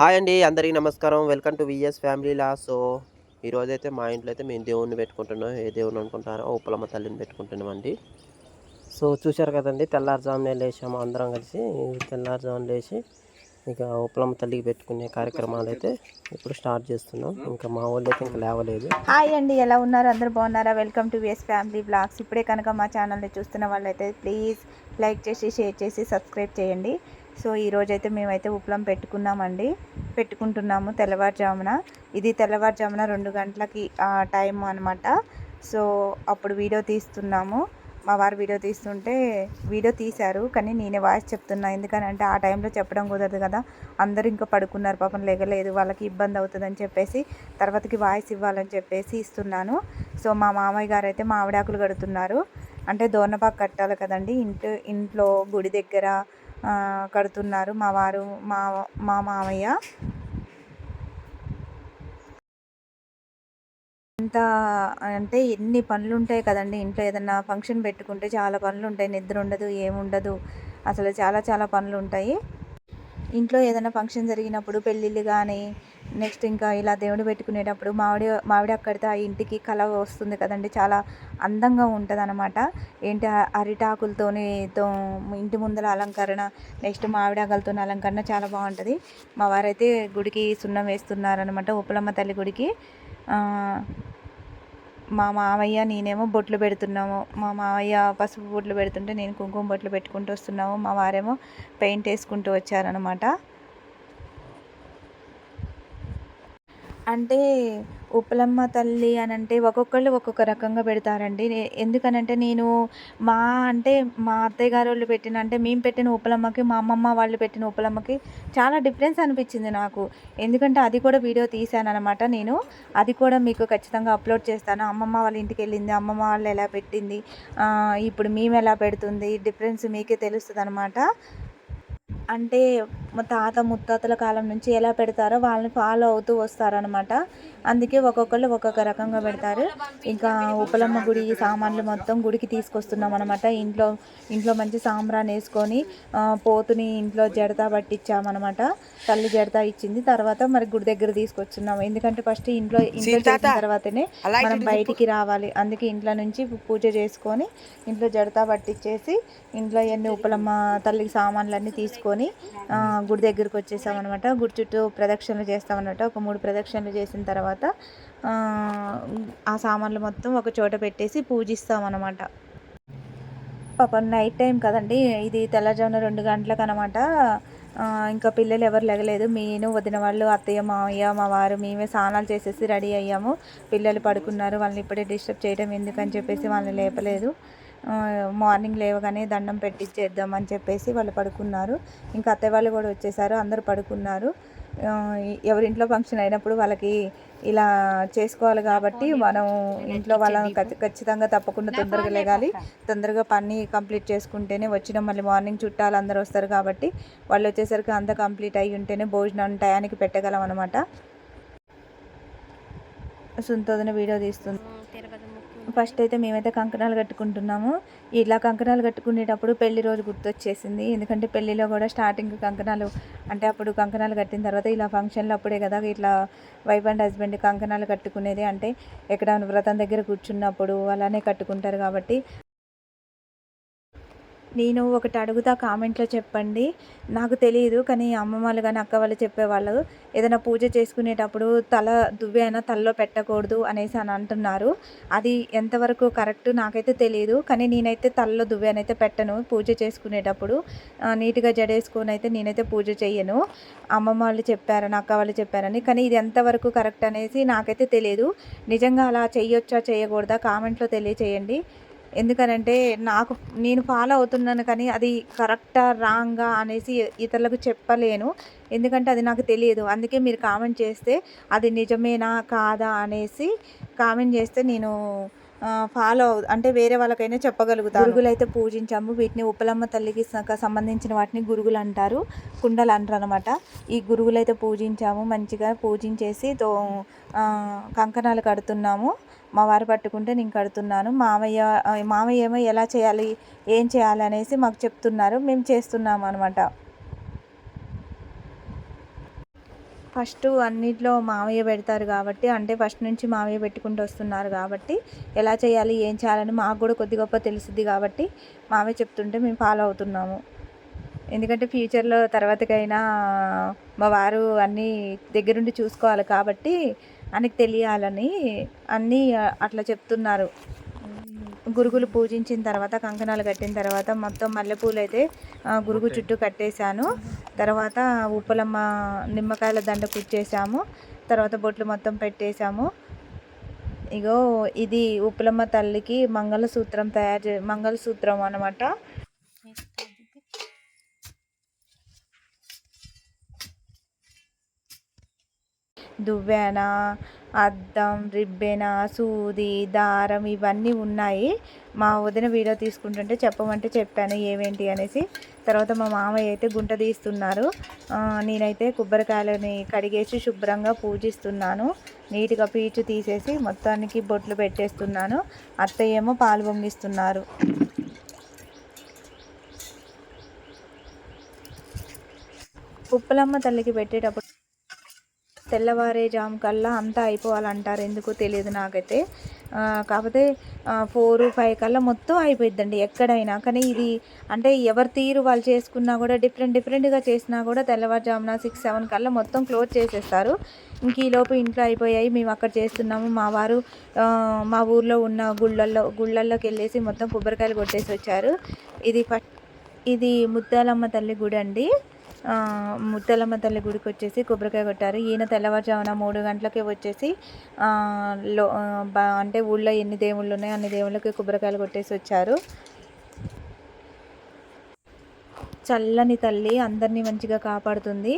Hi అండి అందరికీ నమస్కారం. వెల్కమ్ టు విఎస్ ఫ్యామిలీ లా. సో ఈరోజు అయితే మా ఇంట్లో అయితే మేము దేవుణ్ణి పెట్టుకుంటున్నాం. ఏ దేవుని అనుకుంటారో ఉప్పలమ్మ తల్లిని పెట్టుకుంటున్నాం అండి. సో చూశారు కదండి తెల్లారుజామునే లేచాము అందరం కలిసి. తెల్లారుజామున లేచి ఇక ఉప్పలమ్మ తల్లికి పెట్టుకునే కార్యక్రమాలు అయితే ఇప్పుడు స్టార్ట్ చేస్తున్నాం. ఇంకా మా వాళ్ళు అయితే ఇంకా లేవలేదు. హాయ్ అండి ఎలా ఉన్నారు? అందరూ బాగున్నారా? Welcome to VS family vlogs. ఇప్పుడే కనుక మా ఛానల్ని చూస్తున్న వాళ్ళైతే ప్లీజ్ లైక్ చేసి షేర్ చేసి సబ్స్క్రైబ్ చేయండి. సో ఈరోజు అయితే మేమైతే ఉప్లం పెట్టుకున్నామండి. పెట్టుకుంటున్నాము తెల్లవారుజామున. ఇది తెల్లవారుజామున రెండు గంటలకి టైం అనమాట సో అప్పుడు వీడియో తీస్తున్నాము. మా వారు వీడియో తీస్తుంటే వీడియో తీశారు కానీ నేనే వాయిస్ చెప్తున్నా. ఎందుకనంటే ఆ టైంలో చెప్పడం కుదరదు కదా. అందరూ ఇంకా పడుకున్నారు పాపం లేగలేదు. వాళ్ళకి ఇబ్బంది అవుతుందని చెప్పేసి తర్వాతకి వాయిస్ ఇవ్వాలని చెప్పేసి ఇస్తున్నాను. సో మా మామయ్య గారు అయితే మామిడాకులు కడుతున్నారు. అంటే దోర్నపాకు కట్టాలి కదండి. ఇంట్లో ఇంట్లో గుడి దగ్గర కడుతున్నారు మా వారు మా మా మామయ్య. అంత అంటే ఎన్ని పనులు ఉంటాయి కదండి ఇంట్లో ఏదన్నా ఫంక్షన్ పెట్టుకుంటే చాలా పనులు ఉంటాయి నిద్ర ఉండదు ఏముండదు. అసలు చాలా చాలా పనులు ఉంటాయి ఇంట్లో ఏదైనా ఫంక్షన్ జరిగినప్పుడు పెళ్ళిళ్ళు కానీ నెక్స్ట్ ఇంకా ఇలా దేవుడు పెట్టుకునేటప్పుడు మామిడి మామిడి అక్కడితే ఆ ఇంటికి కళ వస్తుంది కదండి. చాలా అందంగా ఉంటుంది అనమాట ఏంటి ఆ అరిటాకులతోని ఇంటి ముందర అలంకరణ నెక్స్ట్ మామిడాకులతో అలంకరణ చాలా బాగుంటుంది. మా వారైతే గుడికి సున్నం వేస్తున్నారనమాట ఉప్పలమ్మ తల్లి గుడికి. మా మామయ్య నేనేమో బొట్లు పెడుతున్నాము. మా మామయ్య పసుపు బొట్లు పెడుతుంటే నేను కుంకుమ బొట్లు పెట్టుకుంటూ వస్తున్నాము. మా వారేమో పెయింట్ వేసుకుంటూ వచ్చారనమాట అంటే ఉప్పలమ్మ తల్లి అని అంటే ఒక్కొక్కళ్ళు ఒక్కొక్క రకంగా పెడతారండి. ఎందుకనంటే నేను మా అంటే మా అత్తయ్య గారు వాళ్ళు పెట్టిన అంటే మేము పెట్టిన ఉప్పలమ్మకి మా అమ్మమ్మ వాళ్ళు పెట్టిన ఉప్పలమ్మకి చాలా డిఫరెన్స్ అనిపించింది నాకు. ఎందుకంటే అది కూడా వీడియో తీశాను అనమాట నేను. అది కూడా మీకు ఖచ్చితంగా అప్లోడ్ చేస్తాను. అమ్మమ్మ వాళ్ళ ఇంటికి వెళ్ళింది అమ్మమ్మ వాళ్ళు ఎలా పెట్టింది ఇప్పుడు మేము ఎలా పెడుతుంది డిఫరెన్స్ మీకే తెలుస్తుంది అనమాట అంటే మా తాత ముత్తాతల కాలం నుంచి ఎలా పెడతారో వాళ్ళని ఫాలో అవుతూ వస్తారనమాట అందుకే ఒక్కొక్కళ్ళు ఒక్కొక్క రకంగా పెడతారు. ఇంకా ఉప్పలమ్మ గుడి సామాన్లు మొత్తం గుడికి తీసుకొస్తున్నాం అనమాట ఇంట్లో ఇంట్లో మంచి సాంబ్రాన్ని వేసుకొని పోతుని ఇంట్లో జడతా పట్టించామన్నమాట. తల్లి జడతా ఇచ్చింది. తర్వాత మరి గుడి దగ్గర తీసుకొచ్చున్నాం. ఎందుకంటే ఫస్ట్ ఇంట్లో ఇంట్లో చేసిన తర్వాతనే మనం బయటికి రావాలి. అందుకే ఇంట్లో నుంచి పూజ చేసుకొని ఇంట్లో జడతా పట్టించేసి ఇంట్లో ఎన్ని ఉప్పలమ్మ తల్లికి సామాన్లన్నీ తీసుకొని గుడి దగ్గరికి వచ్చేసామన్నమాట. గుడి చుట్టూ ప్రదక్షిణలు చేస్తామన్నమాట. ఒక మూడు ప్రదక్షిణలు చేసిన తర్వాత ఆ, సామాన్లు మొత్తం ఒక చోట పెట్టేసి పూజిస్తామన్నమాట. పాపం నైట్ టైం కదండి. ఇది తెల్లజామున రెండు గంటలకు అనమాట ఇంకా పిల్లలు ఎవరు లెగలేదు. నేను వదిన వాళ్ళు అత్తయ్య మావయ్య మా వారు మేమే స్నానాలు చేసేసి రెడీ అయ్యాము. పిల్లలు పడుకున్నారు. వాళ్ళని ఇప్పుడే డిస్టర్బ్ చేయడం ఎందుకని చెప్పేసి వాళ్ళని లేపలేదు. మార్నింగ్ లేవగానే దండం పెట్టించేద్దాం అని చెప్పేసి వాళ్ళు పడుకున్నారు. ఇంకా అత్తయ్య వాళ్ళు కూడా వచ్చేసారు అందరూ పడుకున్నారు. ఎవరింట్లో ఫంక్షన్ అయినప్పుడు వాళ్ళకి ఇలా చేసుకోవాలి కాబట్టి మనం ఇంట్లో వాళ్ళని ఖచ్చి- ఖచ్చితంగా తప్పకుండా తొందరగా లేగాలి. తొందరగా పని కంప్లీట్ చేసుకుంటేనే వచ్చిన. మళ్ళీ మార్నింగ్ చుట్టాలు అందరూ వస్తారు కాబట్టి వాళ్ళు వచ్చేసరికి అంతా కంప్లీట్ అయ్యి ఉంటేనే భోజనం టయానికి పెట్టగలం అనమాట సుంతోదిన వీడియో తీస్తుంది ఫస్ట్ అయితే మేమైతే కంకణాలు కట్టుకుంటున్నాము. ఇలా కంకణాలు కట్టుకునేటప్పుడు పెళ్ళి రోజు గుర్తొచ్చేసింది. ఎందుకంటే పెళ్ళిలో కూడా స్టార్టింగ్ కంకణాలు అంటే అప్పుడు కంకణాలు కట్టిన తర్వాత ఇలా ఫంక్షన్లు అప్పుడే కదా ఇట్లా వైఫ్ అండ్ హస్బెండ్ కంకణాలు కట్టుకునేది. అంటే ఎక్కడ వ్రతం దగ్గర కూర్చున్నప్పుడు అలానే కట్టుకుంటారు కాబట్టి నేను ఒకటి అడుగుతా కామెంట్లో చెప్పండి. నాకు తెలియదు కానీ అమ్మ వాళ్ళు కానీ అక్క వాళ్ళు చెప్పేవాళ్ళు ఏదైనా పూజ చేసుకునేటప్పుడు తల దువ్వె తలలో పెట్టకూడదు అనేసి అని అంటున్నారు. అది ఎంతవరకు కరెక్ట్ నాకైతే తెలియదు కానీ నేనైతే తలలో దువ్వె పెట్టను పూజ చేసుకునేటప్పుడు. నీట్గా జడేసుకొని అయితే నేనైతే పూజ చేయను అమ్మమ్మ వాళ్ళు చెప్పారని అక్క వాళ్ళు చెప్పారని కానీ ఇది ఎంతవరకు కరెక్ట్ అనేసి నాకైతే తెలియదు నిజంగా అలా చేయొచ్చా చేయకూడదా కామెంట్లో తెలియచేయండి. ఎందుకనంటే నాకు నేను ఫాలో అవుతున్నాను కానీ అది కరెక్టా రాంగా అనేసి ఇతరులకు చెప్పలేను. ఎందుకంటే అది నాకు తెలియదు. అందుకే మీరు కామెంట్ చేస్తే అది నిజమేనా కాదా అనేసి కామెంట్ చేస్తే నేను ఫాలో అవు అంటే వేరే వాళ్ళకైనా చెప్పగలుగుతా గురుగులు అయితే పూజించాము. వీటిని ఉప్పలమ్మ తల్లికి సంబంధించిన వాటిని గురుగులు అంటారు. కుండలు అంటారు అనమాట ఈ గురుగులు అయితే పూజించాము. మంచిగా పూజించేసి తో కంకణాలు కడుతున్నాము. మా వారు పట్టుకుంటే నేను కడుతున్నాను. మామయ్య మామయ్య ఏమో ఎలా చేయాలి ఏం చేయాలి అనేసి మాకు చెప్తున్నారు. మేము చేస్తున్నాము అనమాట ఫస్ట్ అన్నిట్లో మామయ్య పెడతారు కాబట్టి అంటే ఫస్ట్ నుంచి మామయ్య పెట్టుకుంటూ వస్తున్నారు కాబట్టి ఎలా చేయాలి ఏం చేయాలని మాకు కూడా కొద్ది గొప్ప తెలుస్తుంది కాబట్టి మామయ్య చెప్తుంటే మేము ఫాలో అవుతున్నాము. ఎందుకంటే ఫ్యూచర్లో తర్వాతకైనా మా వారు అన్నీ దగ్గరుండి చూసుకోవాలి కాబట్టి ఆయనకి తెలియాలని అన్నీ అట్లా చెప్తున్నారు. గురుగులు పూజించిన తర్వాత కంకణాలు కట్టిన తర్వాత మొత్తం మల్లెపూలు అయితే గురుగు చుట్టూ కట్టేశాను. తర్వాత ఉప్పలమ్మ నిమ్మకాయల దండ కుచ్చేసాము తర్వాత బొట్లు మొత్తం పెట్టేశాము. ఇగో ఇది ఉప్పలమ్మ తల్లికి మంగళసూత్రం తయారు చే మంగళసూత్రం అనమాట దువ్వేన అద్దం రిబ్బెన సూది దారం ఇవన్నీ ఉన్నాయి. మా వదిన వీడియో తీసుకుంటుంటే చెప్పమంటే చెప్పాను ఏమేంటి అనేసి. తర్వాత మా మామయ్య అయితే గుంట తీస్తున్నారు. నేనైతే కొబ్బరికాయలని కడిగేసి శుభ్రంగా పూజిస్తున్నాను. నీట్గా పీచు తీసేసి మొత్తానికి బొట్లు పెట్టేస్తున్నాను. అత్తయ్య ఏమో పాలు పొంగిస్తున్నారు. ఉప్పలమ్మ తల్లికి పెట్టేటప్పుడు తెల్లవారే జాము కల్లా అంతా అయిపోవాలంటారు. ఎందుకు తెలియదు నాకైతే. కాకపోతే ఫోర్ ఫైవ్ కల్లా మొత్తం అయిపోయిద్దండి ఎక్కడైనా. కానీ ఇది అంటే ఎవరి తీరు వాళ్ళు చేసుకున్నా కూడా డిఫరెంట్ డిఫరెంట్గా చేసినా కూడా తెల్లవారుజామున సిక్స్ సెవెన్ కల్లా మొత్తం క్లోజ్ చేసేస్తారు. ఇంక ఈలోపు ఇంట్లో అయిపోయాయి. మేము అక్కడ చేస్తున్నాము. మా వారు మా ఊర్లో ఉన్న గుళ్ళల్లో గుళ్ళల్లోకి వెళ్ళేసి మొత్తం కొబ్బరికాయలు కొట్టేసి వచ్చారు ఇది ఫస్ట్ ఇది ముత్యాలమ్మ తల్లి గుడి అండి ముత్తలమ్మ తల్లి గుడికి వచ్చేసి కొబ్బరికాయ కొట్టారు. ఈయన తెల్లవారుజామున మూడు గంటలకే వచ్చేసి లో అంటే ఊళ్ళో ఎన్ని దేవుళ్ళు ఉన్నాయో అన్ని దేవుళ్ళకి కొబ్బరికాయలు కొట్టేసి వచ్చారు. చల్లని తల్లి అందరినీ మంచిగా కాపాడుతుంది.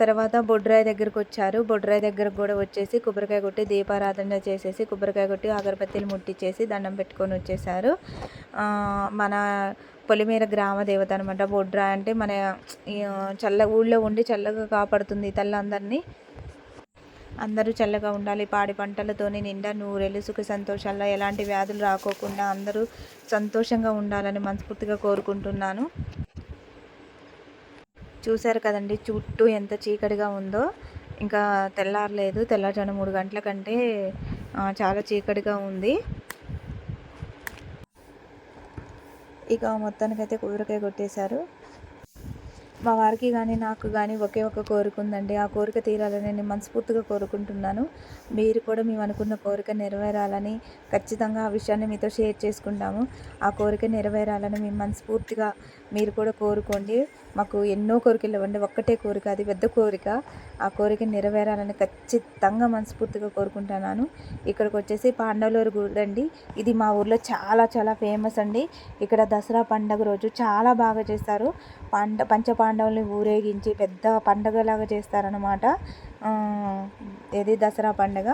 తర్వాత బొడ్రాయి దగ్గరకు వచ్చారు. బొడ్రాయి దగ్గరకు కూడా వచ్చేసి కొబ్బరికాయ కొట్టి దీపారాధన చేసేసి కొబ్బరికాయ కొట్టి అగరబత్తీలు ముట్టించేసి దండం పెట్టుకొని వచ్చేసారు. మన పొలిమేర గ్రామ దేవత అనమాట బొడ్రాయి అంటే మన చల్ల ఊళ్ళో ఉండి చల్లగా కాపాడుతుంది తల్లి అందరినీ. అందరూ చల్లగా ఉండాలి. పాడి పంటలతోని నిండా నూరెలు సుఖ సంతోషాల్లో ఎలాంటి వ్యాధులు రాకోకుండా అందరూ సంతోషంగా ఉండాలని మనస్ఫూర్తిగా కోరుకుంటున్నాను. చూశారు కదండి చుట్టూ ఎంత చీకటిగా ఉందో. ఇంకా తెల్లారలేదు తెల్లారుజామున మూడు గంటల కంటే చాలా చీకటిగా ఉంది. ఇక మొత్తానికైతే కూరకాయ కొట్టేశారు. మా వారికి కానీ నాకు కానీ ఒకే ఒక కోరిక ఉందండి. ఆ కోరిక తీరాలని నేను మనస్ఫూర్తిగా కోరుకుంటున్నాను. మీరు కూడా మేము అనుకున్న కోరిక నెరవేరాలని ఖచ్చితంగా ఆ విషయాన్ని మీతో షేర్ చేసుకుంటాము. ఆ కోరిక నెరవేరాలని మేము మనస్ఫూర్తిగా మీరు కూడా కోరుకోండి. మాకు ఎన్నో కోరికలు ఇవ్వండి. ఒక్కటే కోరిక అది పెద్ద కోరిక. ఆ కోరిక నెరవేరాలని ఖచ్చితంగా మనస్ఫూర్తిగా కోరుకుంటున్నాను. ఇక్కడికి వచ్చేసి పాండవులూరు గుడి అండి. ఇది మా ఊర్లో చాలా చాలా ఫేమస్ అండి. ఇక్కడ దసరా పండగ రోజు చాలా బాగా చేస్తారు. పండ పంచ పాండవుల్ని ఊరేగించి పెద్ద పండగలాగా చేస్తారనమాట ఇది దసరా పండగ.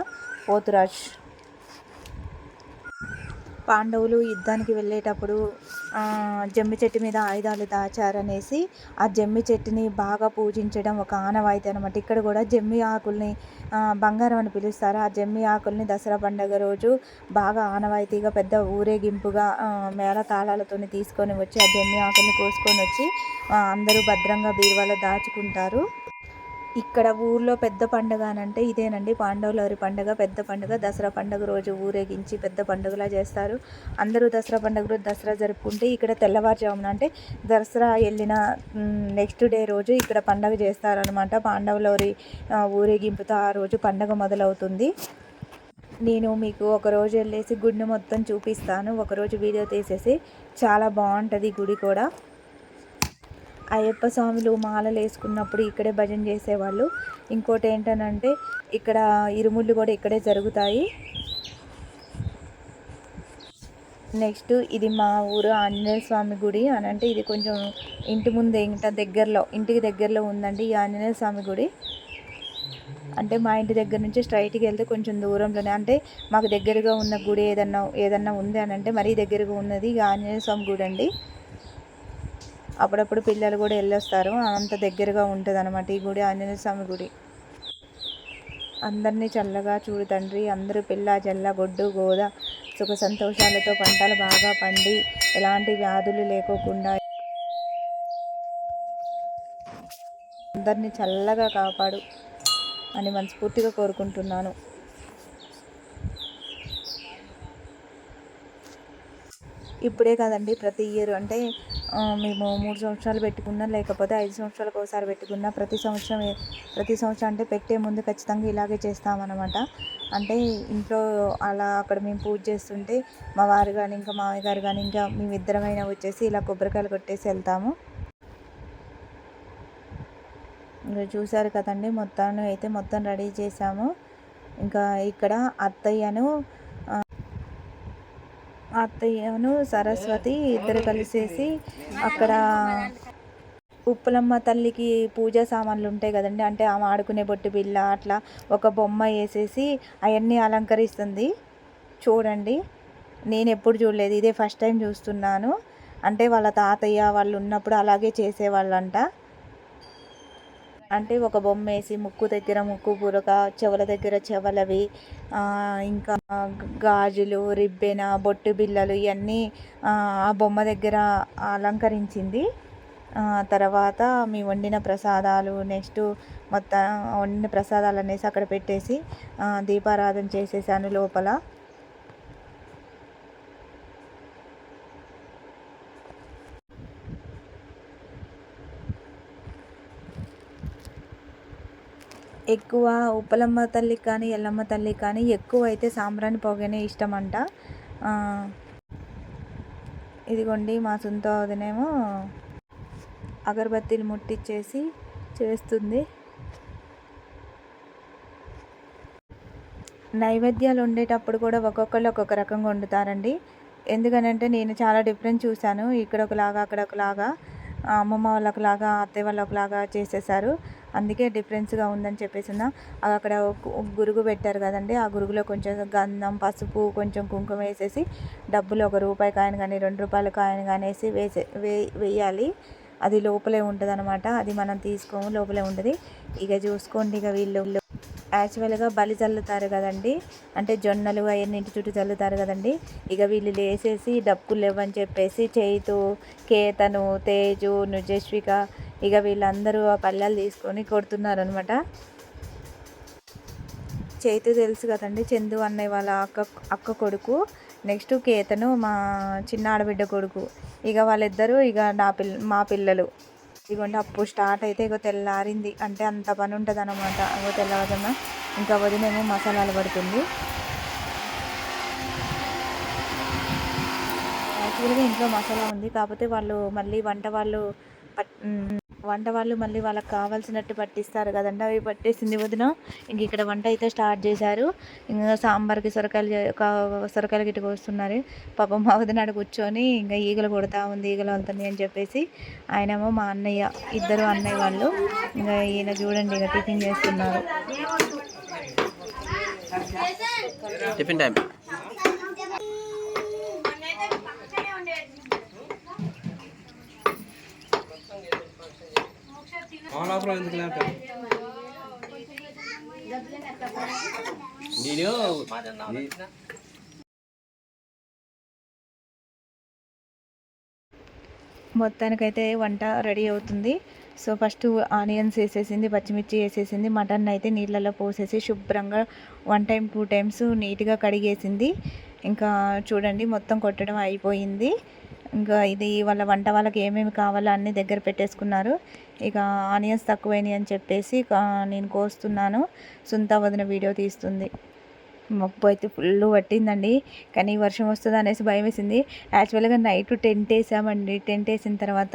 పోతురాజ్. పాండవులు యుద్ధానికి వెళ్ళేటప్పుడు జమ్మి చెట్టు మీద ఆయుధాలు దాచారనేసి ఆ జమ్మి చెట్టుని బాగా పూజించడం ఒక ఆనవాయితీ అనమాట ఇక్కడ కూడా జమ్మి ఆకుల్ని బంగారం అని పిలుస్తారు. ఆ జమ్మి ఆకుల్ని దసరా పండగ రోజు బాగా ఆనవాయితీగా పెద్ద ఊరేగింపుగా మేళతాళాలతో మేళ తాళాలతోని తీసుకొని వచ్చి ఆ జమ్మి ఆకుల్ని కోసుకొని వచ్చి అందరూ భద్రంగా బీరువాలో దాచుకుంటారు. ఇక్కడ ఊర్లో పెద్ద పండుగ అని అంటే ఇదేనండి. పాండవులవారి పండుగ పెద్ద పండుగ. దసరా పండుగ రోజు ఊరేగించి పెద్ద పండుగలా చేస్తారు. అందరూ దసరా పండుగ రోజు దసరా జరుపుకుంటే ఇక్కడ తెల్లవారుజామున అంటే దసరా వెళ్ళిన నెక్స్ట్ డే రోజు ఇక్కడ పండుగ చేస్తారనమాట పాండవులవారి ఊరేగింపుతో ఆ రోజు పండుగ మొదలవుతుంది. నేను మీకు ఒక రోజు వెళ్ళేసి గుడిని మొత్తం చూపిస్తాను. ఒకరోజు వీడియో తీసేసి. చాలా బాగుంటుంది గుడి కూడా. అయ్యప్ప స్వాములు మాలలు వేసుకున్నప్పుడు ఇక్కడే భజన చేసేవాళ్ళు. ఇంకోటి ఏంటనంటే ఇక్కడ ఇరుముళ్ళు కూడా ఇక్కడే జరుగుతాయి. నెక్స్ట్ ఇది మా ఊరు ఆంజనేయ స్వామి గుడి అని అంటే ఇది కొంచెం ఇంటి ముందు ఇంట దగ్గరలో ఇంటికి దగ్గరలో ఉందండి ఈ ఆంజనేయ స్వామి గుడి. అంటే మా ఇంటి దగ్గర నుంచి స్ట్రైట్కి వెళ్తే కొంచెం దూరంలోనే. అంటే మాకు దగ్గరగా ఉన్న గుడి ఏదన్నా ఏదన్నా ఉంది అని అంటే మరీ దగ్గరగా ఉన్నది ఈ ఆంజనేయ స్వామి గుడి అండి అప్పుడప్పుడు పిల్లలు కూడా వెళ్ళొస్తారు. అంత దగ్గరగా ఉంటుంది అనమాట ఈ గుడి ఆంజనేయ స్వామి గుడి. అందరినీ చల్లగా చూడు తండ్రి. అందరూ పిల్ల జల్ల గొడ్డు గోద సుఖ సంతోషాలతో పంటలు బాగా పండి ఎలాంటి వ్యాధులు లేకోకుండా అందరినీ చల్లగా కాపాడు అని మనస్ఫూర్తిగా కోరుకుంటున్నాను. ఇప్పుడే కదండి ప్రతి ఇయర్ అంటే మేము మూడు సంవత్సరాలు పెట్టుకున్నా లేకపోతే ఐదు సంవత్సరాలకు ఒకసారి పెట్టుకున్నా ప్రతి సంవత్సరం ప్రతి సంవత్సరం అంటే పెట్టే ముందు ఖచ్చితంగా ఇలాగే చేస్తామన్నమాట. అంటే ఇంట్లో అలా అక్కడ మేము పూజ చేస్తుంటే మా వారు కానీ ఇంకా మామయ్య గారు కానీ ఇంకా మేమిద్దరమైనా వచ్చేసి ఇలా కొబ్బరికాయలు కొట్టేసి వెళ్తాము. ఇంకా చూసారు కదండి మొత్తాన్ని అయితే మొత్తం రెడీ చేసాము ఇంకా ఇక్కడ అత్తయ్యను అత్తయ్యను సరస్వతి ఇద్దరు కలిసేసి అక్కడ ఉప్పలమ్మ తల్లికి పూజా సామాన్లు ఉంటాయి కదండి. అంటే ఆమె ఆడుకునే బొట్టు బిళ్ళ అట్లా ఒక బొమ్మ వేసేసి అవన్నీ అలంకరిస్తుంది. చూడండి. నేను ఎప్పుడు చూడలేదు. ఇదే ఫస్ట్ టైం చూస్తున్నాను. అంటే వాళ్ళ తాతయ్య వాళ్ళు ఉన్నప్పుడు అలాగే చేసేవాళ్ళంట. అంటే ఒక బొమ్మ వేసి ముక్కు దగ్గర ముక్కు పురక చెవుల దగ్గర చెవులవి ఇంకా గాజులు రిబ్బెన బొట్టు బిల్లలు ఇవన్నీ ఆ బొమ్మ దగ్గర అలంకరించింది. తర్వాత మీ వండిన ప్రసాదాలు నెక్స్ట్ మొత్తం వండిన ప్రసాదాలు అనేసి అక్కడ పెట్టేసి దీపారాధన చేసేసాను లోపల. ఎక్కువ ఉప్పలమ్మ తల్లికి కానీ ఎల్లమ్మ తల్లికి కానీ ఎక్కువ అయితే సాంబ్రాణి పొగనే ఇష్టం అంట ఇదిగోండి మా సొంత వదినేమో అగరబత్తీలు ముట్టించేసి చేస్తుంది. నైవేద్యాలు ఉండేటప్పుడు కూడా ఒక్కొక్కళ్ళు ఒక్కొక్క రకంగా వండుతారండి. ఎందుకనంటే నేను చాలా డిఫరెంట్ చూశాను. ఇక్కడ ఒకలాగా అక్కడ ఒకలాగా అమ్మమ్మ వాళ్ళకులాగా అత్తయ్య వాళ్ళ ఒకలాగా చేసేసారు. అందుకే డిఫరెన్స్గా ఉందని చెప్పేసి ఉన్నా. అక్కడ ఒక గురుగు పెట్టారు కదండి. ఆ గురుగులో కొంచెం గంధం పసుపు కొంచెం కుంకుమ వేసేసి డబ్బులు ఒక రూపాయి కాయను కానీ రెండు రూపాయల కాయను కానీ వేసి వేసే వే వేయాలి. అది లోపలే ఉంటుంది అనమాట అది మనం తీసుకోము లోపలే ఉంటుంది. ఇక చూసుకోండి ఇక వీళ్ళు. యాక్చువల్గా బలి చల్లుతారు కదండి. అంటే జొన్నలు అవన్నీ ఇంటి చుట్టూ చల్లుతారు కదండి. ఇక వీళ్ళు లేసేసి డప్పులు లేవని చెప్పేసి చేతు కేతను తేజు నుజస్విక ఇక వీళ్ళందరూ ఆ పల్లెలు తీసుకొని కొడుతున్నారు అనమాట చైతు తెలుసు కదండి చందు అన్నయ్య వాళ్ళ అక్క అక్క కొడుకు. నెక్స్ట్ కేతను మా చిన్న ఆడబిడ్డ కొడుకు. ఇక వాళ్ళిద్దరూ ఇక నా పిల్ల మా పిల్లలు. ఇదిగోండి అప్పుడు స్టార్ట్ అయితే ఇగో తెల్లారింది. అంటే అంత పని ఉంటుంది అనమాట ఇగో తెల్లవదన్న ఇంకా వదినేమో మసాలాలు పడుతుంది. యాక్చువల్గా ఇంట్లో మసాలా ఉంది. కాకపోతే వాళ్ళు మళ్ళీ వంట వాళ్ళు పట్ వంట వాళ్ళు మళ్ళీ వాళ్ళకి కావాల్సినట్టు పట్టిస్తారు కదండి. అవి పట్టేసింది వదిన. ఇంక ఇక్కడ వంట అయితే స్టార్ట్ చేశారు. ఇంకా సాంబార్కి సొరకాయలు సొరకాయలు గిట్టుకు కోస్తున్నారు. పాపం మా వదిన కూర్చొని ఇంకా ఈగలు కొడతా ఉంది ఈగలు వెళ్తుంది అని చెప్పేసి. ఆయనేమో మా అన్నయ్య ఇద్దరు అన్నయ్య వాళ్ళు ఇంకా ఈయన చూడండి ఇక టిఫిన్ చేస్తున్నారు. Tiffin time. లోపల ఎందుకు లేకపోతే నేను మొత్తానికైతే వంట రెడీ అవుతుంది. సో ఫస్ట్ ఆనియన్స్ వేసేసింది పచ్చిమిర్చి వేసేసింది మటన్ అయితే నీళ్ళలో పోసేసి శుభ్రంగా వన్ టైం టూ టైమ్స్ నీట్గా కడిగేసింది. ఇంకా చూడండి మొత్తం కొట్టడం అయిపోయింది. ఇంకా ఇది వాళ్ళ వంట వాళ్ళకి ఏమేమి కావాలో అన్నీ దగ్గర పెట్టేసుకున్నారు. ఇక ఆనియన్స్ తక్కువైనాయి అని చెప్పేసి నేను కోస్తున్నాను. సుంత వదిన వీడియో తీస్తుంది. మబ్బు అయితే ఫుల్ పట్టిందండి. కానీ వర్షం వస్తుంది అనేసి భయం వేసింది. యాక్చువల్గా నైట్ టెంట్ వేసామండి. టెంట్ వేసిన తర్వాత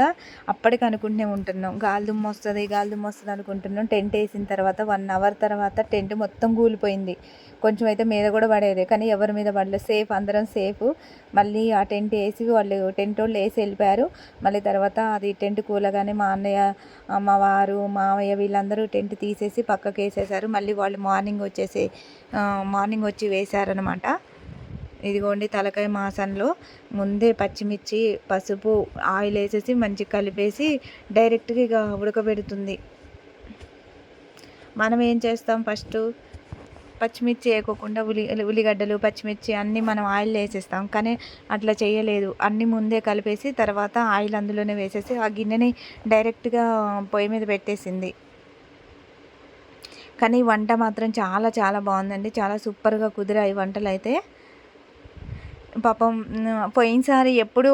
అప్పటికి అనుకుంటూనే ఉంటున్నాం. గాలిదుమ్మ వస్తుంది గాలిదుమ్మ వస్తుంది అనుకుంటున్నాం. టెంట్ వేసిన తర్వాత వన్ అవర్ తర్వాత టెంట్ మొత్తం కూలిపోయింది. కొంచెం అయితే మీద కూడా పడేది. కానీ ఎవరి మీద పడలేదు. సేఫ్ అందరం సేఫ్ మళ్ళీ ఆ టెంట్ వేసి వాళ్ళు టెంట్ వాళ్ళు వేసి వెళ్ళిపోయారు. మళ్ళీ తర్వాత అది టెంట్ కూలగానే మా అన్నయ్య ఆ, మా వారు మావయ్య వీళ్ళందరూ టెంట్ తీసేసి పక్కకి వేసేసారు. మళ్ళీ వాళ్ళు మార్నింగ్ వచ్చేసి మార్నింగ్ మార్నింగ్ వచ్చి వేశారనమాట ఇదిగోండి తలకాయ మాసంలో ముందే పచ్చిమిర్చి పసుపు ఆయిల్ వేసేసి మంచిగా కలిపేసి డైరెక్ట్గా ఇక ఉడకబెడుతుంది. మనం ఏం చేస్తాం ఫస్ట్? పచ్చిమిర్చి వేయకోకుండా ఉల్లి ఉల్లిగడ్డలు పచ్చిమిర్చి అన్నీ మనం ఆయిల్ వేసేస్తాం. కానీ అట్లా చేయలేదు. అన్నీ ముందే కలిపేసి తర్వాత ఆయిల్ అందులోనే వేసేసి ఆ గిన్నెని డైరెక్ట్గా పొయ్యి మీద పెట్టేసింది. కానీ వంట మాత్రం చాలా చాలా బాగుందండి. చాలా సూపర్గా కుదిరాయి వంటలు అయితే పాపం పోయినసారి ఎప్పుడు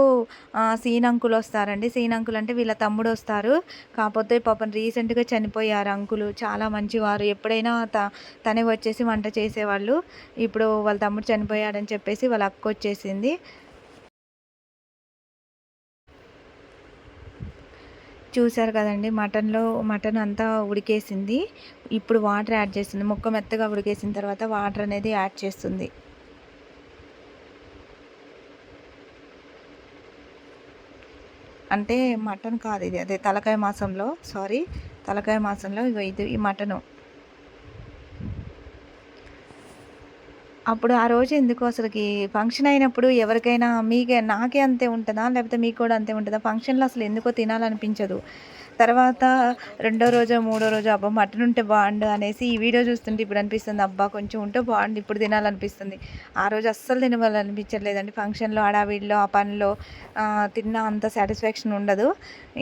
ఆ, సీన్ అంకుల్ వస్తారండి సీన్ అంకుల్ అంటే వీళ్ళ తమ్ముడు వస్తారు కాకపోతే పాపం రీసెంట్గా చనిపోయారు అంకులు. చాలా మంచివారు. ఎప్పుడైనా త తనే వచ్చేసి వంట చేసేవాళ్ళు. ఇప్పుడు వాళ్ళ తమ్ముడు చనిపోయాడని చెప్పేసి వాళ్ళ అక్క వచ్చేసింది చూశారు కదండి. మటన్లో మటన్ అంతా ఉడికేసింది. ఇప్పుడు వాటర్ యాడ్ చేస్తుంది. ముక్క మెత్తగా ఉడికేసిన తర్వాత వాటర్ అనేది యాడ్ చేస్తుంది. అంటే మటన్ కాదు ఇది. అదే తలకాయ మాసంలో సారీ తలకాయ మాసంలో ఇది ఈ మటను. అప్పుడు ఆ రోజు ఎందుకు అసలుకి ఫంక్షన్ అయినప్పుడు ఎవరికైనా మీకే నాకే అంతే ఉంటుందా? లేకపోతే మీకు కూడా అంతే ఉంటుందా? ఫంక్షన్లో అసలు ఎందుకో తినాలనిపించదు. తర్వాత రెండో రోజు మూడో రోజు అబ్బా మటన్ ఉంటే బాగుండు అనేసి ఈ వీడియో చూస్తుంటే ఇప్పుడు అనిపిస్తుంది అబ్బా కొంచెం ఉంటే బాగుండు ఇప్పుడు తినాలనిపిస్తుంది. ఆ రోజు అస్సలు తినవాలనిపించట్లేదండి ఫంక్షన్లో హడావిడిలో ఆ పనిలో తిన్నా తిన్న అంత సాటిస్ఫాక్షన్ ఉండదు.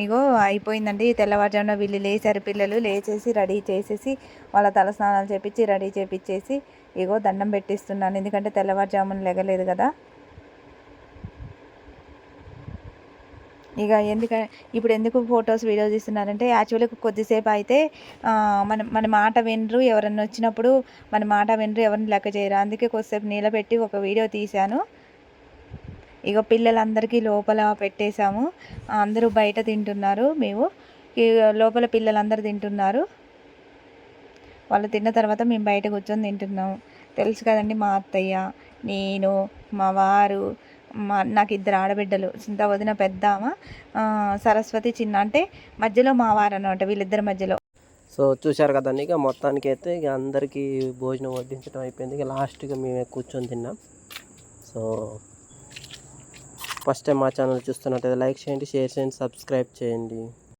ఇగో అయిపోయిందండి తెల్లవారుజామున వీళ్ళు లేచారు పిల్లలు లేచేసి రెడీ చేసేసి వాళ్ళ తల స్నానాలు చేపించి రెడీ చేపించేసి ఇగో దండం పెట్టిస్తున్నాను. ఎందుకంటే తెల్లవారుజామున లెగలేదు కదా. ఇక ఎందుక ఇప్పుడు ఎందుకు ఫొటోస్ వీడియోస్ తీస్తున్నారంటే యాక్చువల్గా కొద్దిసేపు అయితే మన మన మాట వినరు ఎవరన్నా వచ్చినప్పుడు మన మాట వినరు ఎవరిని లెక్క చేయరు. అందుకే కొద్దిసేపు నిలబెట్టి ఒక వీడియో తీశాను. ఇక పిల్లలందరికీ లోపల పెట్టేశాము. అందరూ బయట తింటున్నారు మేము. లోపల పిల్లలందరూ తింటున్నారు. వాళ్ళు తిన్న తర్వాత మేము బయట కూర్చొని తింటున్నాము. తెలుసు కదండి మా అత్తయ్య నేను మా వారు మా నాకు ఇద్దరు ఆడబిడ్డలు చింత వదిన పెద్దామ సరస్వతి చిన్న అంటే మధ్యలో మా వారు అనమాట వీళ్ళిద్దరి మధ్యలో. సో చూశారు కదండి ఇక మొత్తానికి అయితే ఇక అందరికీ భోజనం వడ్డించడం అయిపోయింది. ఇక లాస్ట్గా మేమే కూర్చొని తిన్నాం. సో ఫస్ట్ టైం మా ఛానల్ చూస్తున్నట్టయితే లైక్ చేయండి షేర్ చేయండి సబ్స్క్రైబ్ చేయండి.